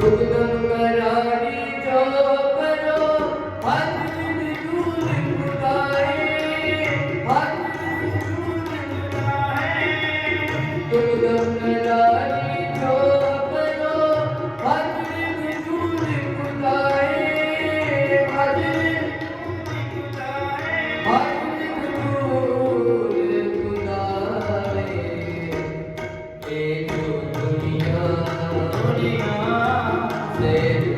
Govinda dele.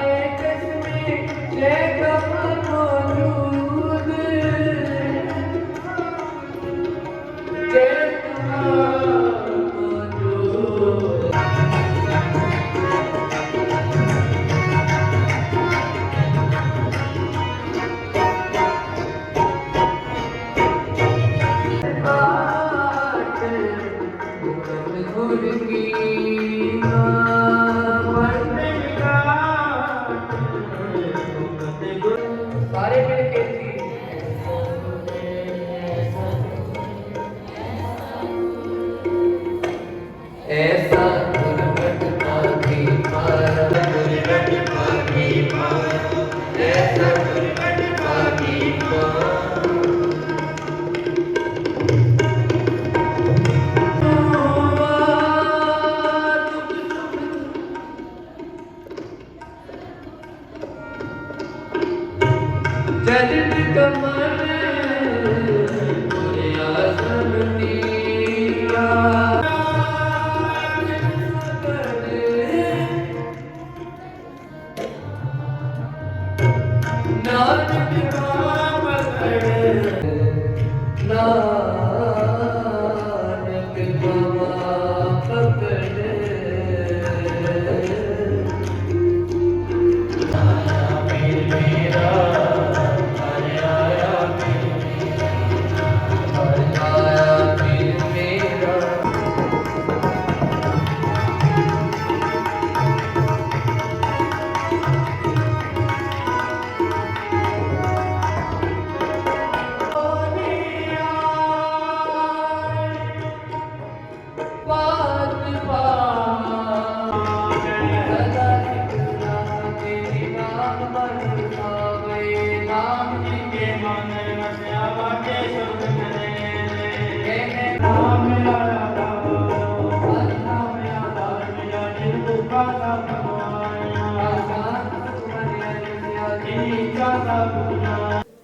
열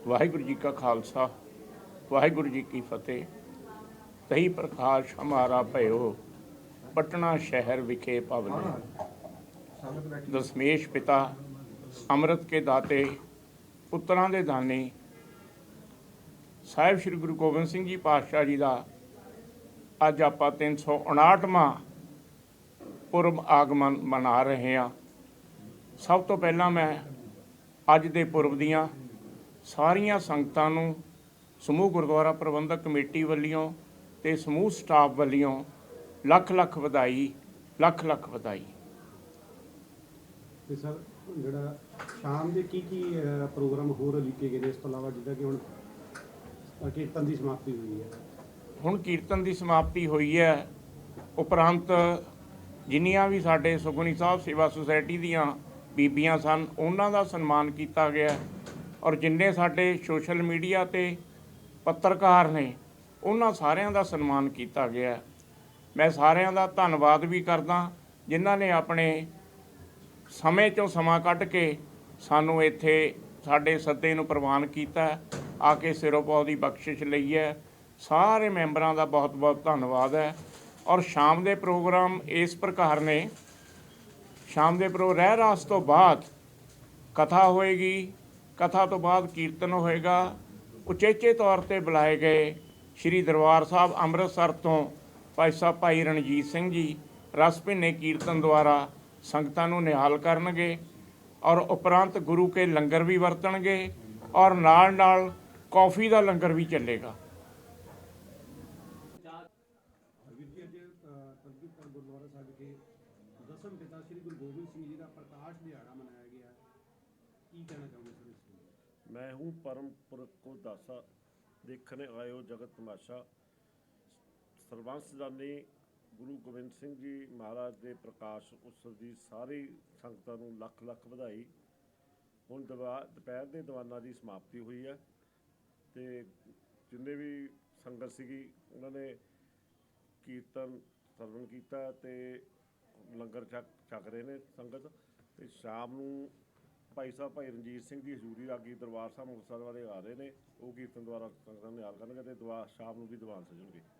Waheguru ji ਕਾ ਖਾਲਸਾ ਵਾਹਿਗੁਰੂ ਜੀ ਕੀ ਫਤਿਹ ਤਹੀ ਪ੍ਰਕਾਸ਼ ਹਮਾਰਾ ਭਇਓ ਪਟਨਾ ਸ਼ਹਿਰ ਵਿਖੇ ਭਵਨੇ ਦਸਮੇਸ਼ ਪਿਤਾ ਅੰਮ੍ਰਿਤ ਕੇ ਦਾਤੇ, ਪੁੱਤਰਾਂ ਦੇ ਦਾਨੇ। ਸਾਹਿਬ ਸ੍ਰੀ ਗੁਰੂ ਗੋਬਿੰਦ ਸਿੰਘ ਜੀ ਪਾਤਸ਼ਾਹ ਜੀ ਦਾ ਅੱਜ ਆਪਾਂ 359ਵਾਂ ਪੁਰਬ ਆਗਮਨ ਮਨਾ ਰਹੇ ਹਾਂ। ਸਭ ਤੋਂ ਪਹਿਲਾਂ ਮੈਂ ਅੱਜ ਦੇ ਪੁਰਬ ਦੀਆਂ ਸਾਰੀਆਂ ਸੰਗਤਾਂ ਨੂੰ ਸਮੂਹ ਗੁਰਦੁਆਰਾ ਪ੍ਰਬੰਧਕ ਕਮੇਟੀ ਵੱਲੋਂ ਤੇ ਸਮੂਹ ਸਟਾਫ ਵੱਲੋਂ ਲੱਖ ਲੱਖ ਵਧਾਈ, ਲੱਖ ਲੱਖ ਵਧਾਈ। ਤੇ ਸਰ ਜਿਹੜਾ ਸ਼ਾਮ ਦੇ ਕੀ ਕੀ ਪ੍ਰੋਗਰਾਮ ਹੋਰ ਲਿਖੇ ਗਏ ਨੇ, ਇਸ ਤੋਂ ਇਲਾਵਾ ਜਿੱਦਾਂ ਕਿ ਹੁਣ ਕੀਰਤਨ ਦੀ ਸਮਾਪਤੀ ਹੋਈ ਹੈ। ਹੁਣ ਕੀਰਤਨ ਦੀ ਸਮਾਪਤੀ ਹੋਈ ਹੈ। ਉਪਰੰਤ ਜਿੰਨੀਆਂ ਵੀ ਸਾਡੇ ਸੁਖਮਨੀ ਸਾਹਿਬ ਸੇਵਾ ਸੁਸਾਇਟੀ ਦੀਆਂ ਬੀਬੀਆਂ ਸਨ, ਉਹਨਾਂ ਦਾ ਸਨਮਾਨ ਕੀਤਾ ਗਿਆ। ਔਰ ਜਿੰਨੇ ਸਾਡੇ ਸੋਸ਼ਲ ਮੀਡੀਆ ਤੇ ਪੱਤਰਕਾਰ ਨੇ, ਉਹਨਾਂ ਸਾਰਿਆਂ ਦਾ ਸਨਮਾਨ ਕੀਤਾ ਗਿਆ। ਮੈਂ ਸਾਰਿਆਂ ਦਾ ਧੰਨਵਾਦ ਵੀ ਕਰਦਾ, ਜਿਨ੍ਹਾਂ ਨੇ ਆਪਣੇ ਸਮੇਂ ਚੋਂ ਸਮਾਂ ਕੱਢ ਕੇ ਸਾਨੂੰ ਇੱਥੇ ਸਾਡੇ ਸੱਦੇ ਨੂੰ ਪ੍ਰਵਾਨ ਕੀਤਾ ਆ ਕੇ ਸਿਰੋਪਾਉ ਦੀ ਬਖਸ਼ਿਸ਼ ਲਈ ਹੈ। ਸਾਰੇ ਮੈਂਬਰਾਂ ਦਾ ਬਹੁਤ-ਬਹੁਤ ਧੰਨਵਾਦ ਹੈ। ਔਰ ਸ਼ਾਮ ਦੇ ਪ੍ਰੋਗਰਾਮ ਇਸ ਪ੍ਰਕਾਰ ਨੇ। ਸ਼ਾਮ ਦੇ ਪ੍ਰੋ, ਰਹਿ ਰਾਸ ਤੋਂ ਬਾਅਦ ਕਥਾ ਹੋਏਗੀ। ਕਥਾ ਤੋਂ ਬਾਅਦ ਕੀਰਤਨ ਹੋਏਗਾ। ਉਚੇਚੇ ਤੌਰ ਤੇ ਬੁਲਾਏ ਗਏ ਸ੍ਰੀ ਦਰਬਾਰ ਸਾਹਿਬ ਅੰਮ੍ਰਿਤਸਰ ਤੋਂ ਭਾਈ ਸਾਹਿਬ ਭਾਈ ਰਣਜੀਤ ਸਿੰਘ ਜੀ, ਰਸ ਭਿੰਨੇ ਕੀਰਤਨ ਦੁਆਰਾ ਸੰਗਤਾਂ ਨੂੰ ਨਿਹਾਲ ਕਰਨਗੇ ਔਰ ਉਪਰੰਤ ਗੁਰੂ ਕੇ ਲੰਗਰ ਵੀ ਵਰਤਣਗੇ ਔਰ ਨਾਲ ਨਾਲ ਕਾਫੀ ਦਾ ਲੰਗਰ ਵੀ ਚੱਲੇਗਾ। ਮੈਂ ਹੂੰ ਪਰਮ ਪੁਰਖ ਕੋ ਦਾਸਾ ਦੇਖਣੇ ਆਇਓ ਜਗਤ ਤਮਾਸ਼ਾ। ਸਰਬੰਸ ਜਾਨੀ ਗੁਰੂ ਗੋਬਿੰਦ ਸਿੰਘ ਜੀ ਮਹਾਰਾਜ ਦੇ ਪ੍ਰਕਾਸ਼ ਉਤਸਵ ਦੀ ਸਾਰੀ ਸੰਗਤਾਂ ਨੂੰ ਲੱਖ ਲੱਖ ਵਧਾਈ। ਹੁਣ ਦਵਾ, ਦੁਪਹਿਰ ਦੇ ਦੀਵਾਨਾਂ ਦੀ ਸਮਾਪਤੀ ਹੋਈ ਹੈ ਤੇ ਜਿੰਨੇ ਵੀ ਸੰਗਤ ਸੀਗੀ, ਉਹਨਾਂ ਨੇ ਕੀਰਤਨ ਸਰਵਣ ਕੀਤਾ ਤੇ ਲੰਗਰ ਛਕ ਛਕ ਰਹੇ ਨੇ ਸੰਗਤ। ਤੇ ਸ਼ਾਮ ਨੂੰ ਭਾਈ ਸਾਹਿਬ, ਭਾਈ ਰਣਜੀਤ ਸਿੰਘ ਦੀ ਹਜ਼ੂਰੀ ਰਾਗੀ ਦਰਬਾਰ ਸਾਹਿਬ ਮੁਕਤਸਰ ਵਾਲੇ ਆ ਰਹੇ ਨੇ। ਉਹ ਕੀਰਤਨ ਦੁਆਰਾ ਸੰਗਤਾਂ ਨੂੰ ਯਾਦ ਕਰਨਗੇ ਤੇ ਦੁਆ, ਸ਼ਾਮ ਨੂੰ ਵੀ ਦੀਵਾਨ ਸਜਣਗੇ।